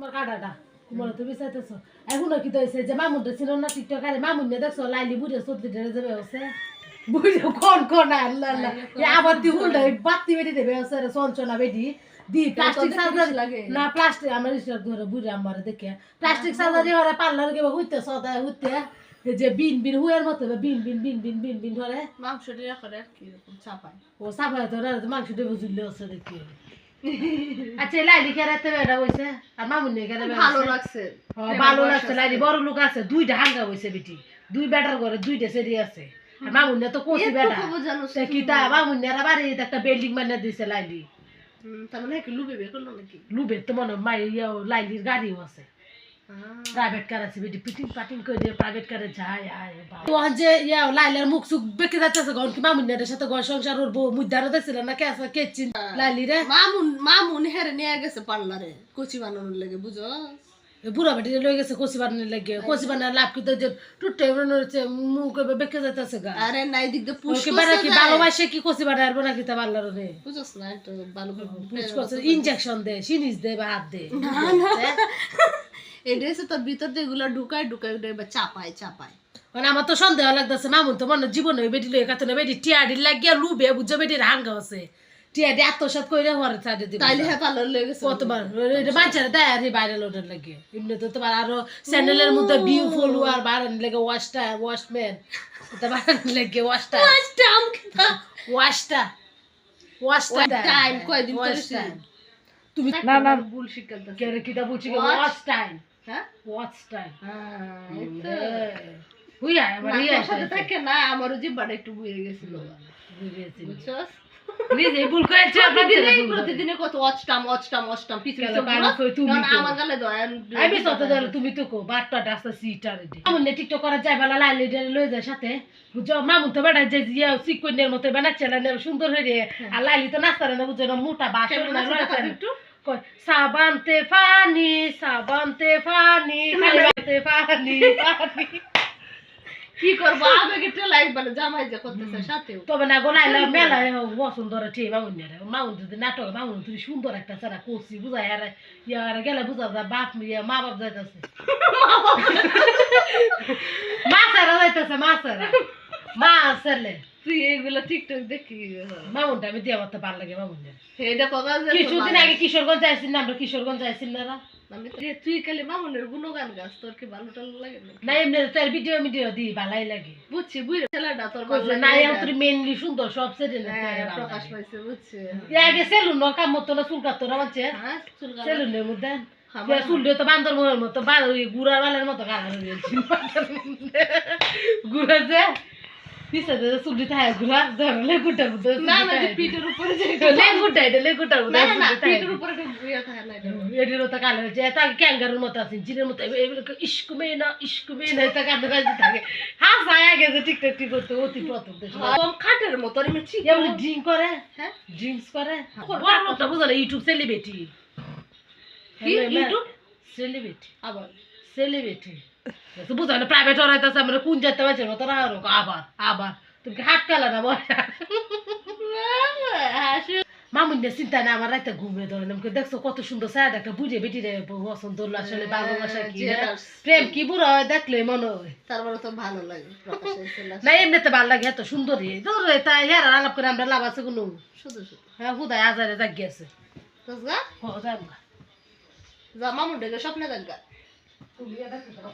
তোমার কাটাটা তোমার তুমি চাইতেছো এখন কি হয়েছে যে মামুনটা ছিল না টিকটক আরে মামুন নিয়ে দেখছ লাইলি বুড়ে সত্যি ঢেলে যাবে হচ্ছে বুঝে কোন কোন আল্লাহ আল্লাহ। আবার দি উল্টা বাতি বেটি দেবে হচ্ছে সঞ্চনা বেটি। দি প্লাস্টিক সার্জারি লাগে। না প্লাস্টিক আমার ইসলাম ধরে বুড়ে আমার দেখে। প্লাস্টিক সার্জারি হরে পার্লার হইতে সদায় হইতে। যে বিন বিন হুয়ের মতো বিন বিন বিন বিন বিন বিন ধরে। মাংস দিয়ে করে কি রকম চাপায়। ও সাফাই তো রাতে মাংস দেবে ঝুললে হচ্ছে দেখি। আচ্ছা লাইলি কে রাতে বেড়া বইছে আর মামুন নিয়ে ভালো লাগছে। হ্যাঁ, ভালো লাগছে লাইলি বড় লোক আছে দুইটা হাঙ্গা বইছে বেটি। দুই বেটার ঘরে দুইটা সেরি আছে। আর মামুন তো কোচি বেটা। জানো তা কি তা বাড়ি একটা বিল্ডিং বানিয়ে দিছে লাইলি। তার মানে লুবে বের করল নাকি? লুবে তো মনে হয় মাই ইয়া লাইলির গাড়িও আছে। প্রাইভেট কার আছে বেটি পিটিং পাটিং করে দিয়ে প্রাইভেট কারে যায় আয় বাবা। যে ইয়া লাইলার মুখ সুখ বেঁকে যাচ্ছে গন কি মামুনের সাথে ঘর সংসার ওর বউ মুদ্দারও দেখছিল না? কে আছে? কে চিন লাইলি রে? মামুন মামুন হেরে নিয়ে গেছে পার্লারে কচি বানানোর লেগে বুঝো? বুড়া বেটি লই গেছে কচি বানানি লাগে। কচি বানার লাভ কি? তো যে টুটে হচ্ছে মুখ বেঁকে যাইতেছে গা। আরে নাই দিক দিয়ে পুষ বানা কি ভালোবাসে কি কচি বানার না কি তা পারলার রে? বুঝছ না একটু ভালো করে পুষ করছে। ইনজেকশন দে সিনিস দে বা হাত দে। এটা হচ্ছে তোর ভিতর দিয়ে এগুলো ঢুকায় ঢুকায় এবার চাপায় চাপায়। মানে আমার তো সন্দেহ লাগতেছে মামুন তো মনে হয় জীবনে বেটি লই কাতে না বেটি টিয়াডি লাগিয়া লুবে বুঝছ? বেটির হাঙ্গা আছে টিয়াডি আত্মসাত করে হরে ছাড়ে দিবে তাইলে হ্যাঁ পার্লার লেগে গেছে। কতবার এটা বাচ্চারা দেয় আর ভাইরাল ওটার লাগে। এমনি তো তোমার আরও চ্যানেলের মধ্যে ভিউ ফলোয়ার বাড়ান লাগে ওয়াশটা ওয়াশম্যান এটা বাড়ান লাগে ওয়াশটা ওয়াশটা ওয়াশটা টাইম কয়দিন তুমি না না। ভুল শিখালতা কে রে কিটা Watch. ওয়াশ টাইম হ্যাঁ? ওয়াচ টাইম হ্যাঁ, হুইয়া এবার ইয়া সাথে থাকে না আমারও জিব্বাটা একটু বুয়ে গেছিল। বুঝেছি। বুঝছস? নিজে ভুল করেছে প্রতিদিনই প্রতিদিনে কত অচটাম অচটাম অচটাম পিছনে কেন, পিছনে কারণ ঘুরো। কই তুমি কারণ তো। আমার গালে দয়ান আমি সত ধরে তুমি তো কো বাটটা ডাস্তা সিটার এটি নে টিকটক করা যায় বালা লাইলে ডে যায় সাথে। বুঝো মামুন তো বেড়া যে ইয়া সিকুইনের মতো বানাচ্ছে না সুন্দর হয়ে রে। আর লাইলি তো নাস্তা না বুঝো না মোটা বাসন না। একটু? সাবানতে পানি সাবানতে পানি খালি বানতে পানি পানি কি করব? আবেগে লাইফ মানে জামাই যে করতেছে সাথেও। তবে না মেলা সুন্দর। ঠিক মামুন রে মামুন যদি নাটক মামুন তুমি সুন্দর একটা সারা কষি বুঝাই আর ইয়া গেলে বুঝা যায় বাপ ইয়া মা বাপ যাইতেছে। মা সারা যাইতেছে মা সারা মা আসলে তুই এইগুলো টিকটক দেখি মামুনটা আমি দিয়া করতে পার লাগে মামুন এটা যে কিছুদিন আগে কিশোরগঞ্জ যাইছি না আমরা কিশোরগঞ্জ যাইছি না তো- তুই খালি মামুনের গুণগান গাছ তোর কি ভালো টালো লাগে না এমনি তার ভিডিও ভিডিও দি ভালাই লাগে। বুঝছি বুঝে ছেলেটা তোর ভালো না। তুই মেনলি সুন্দর সব না হ্যাঁ, প্রকাশ পাইছে বুঝছে। আগে সেলুন কাম মতো না চুল কাটতো না বাচ্চা হ্যাঁ। সেলুনের মধ্যে। আমার- তো বান্দর মোড়ের মতো গুড়ার বালের মতো হয়ে গুড়া যে পিছে যে চুল দিতে ধরো লেগুটার মধ্যে না না পিঠের উপরে লেগুটা এটা লেগুটার মধ্যে না না, না চুল দিতে হয়। পিঠের উপরে একটা থাকে না এটা। এটির মতো কালার হয়েছে এটা ক্যাঙ্গারুর মতো আছে জিনের মতো এগুলো ইস্কু না ইস্কু না এটা কান্দে কান্দে থাকে। হাস আয়া গেছে টিকটক টিক করতে অতি প্রথম কম খাটের মতো আর এমনি ড্রিঙ্ক করে হ্যাঁ। ড্রিঙ্কস করে। হ্যাঁ। বড় লোকটা বুঝো না ইউটিউব সেলিব্রিটি ইউটিউব? সেলিব্রিটি আবার। সেলিব্রিটি বুঝো না প্রাইভেট হরাইতেছে আমরা কোন যেতে পারছি না তোরা আরও আবার আবার তুমি কি হাত কালা না বসা হাসি মামুন্যা চিন্তা না আমার রাতে ঘুমে ধরে না দেখছ কত সুন্দর সায়া একটা বুঝে বেটি রে পছন্দ হলো আসলে ভালোবাসা কি. প্রেম কি বুড়ো হয় দেখলে মনে হয় তারপরে তো ভালো লাগে। না এমনিতে ভালো লাগে এত সুন্দরী ধরে তাই হের আলাপ করে আমরা লাভ আছে কোনো শুধু শুধু হ্যাঁ হুদায় আজারে জাগ। যা মামুন ডেকে স্বপ্নে দেখা কি করো?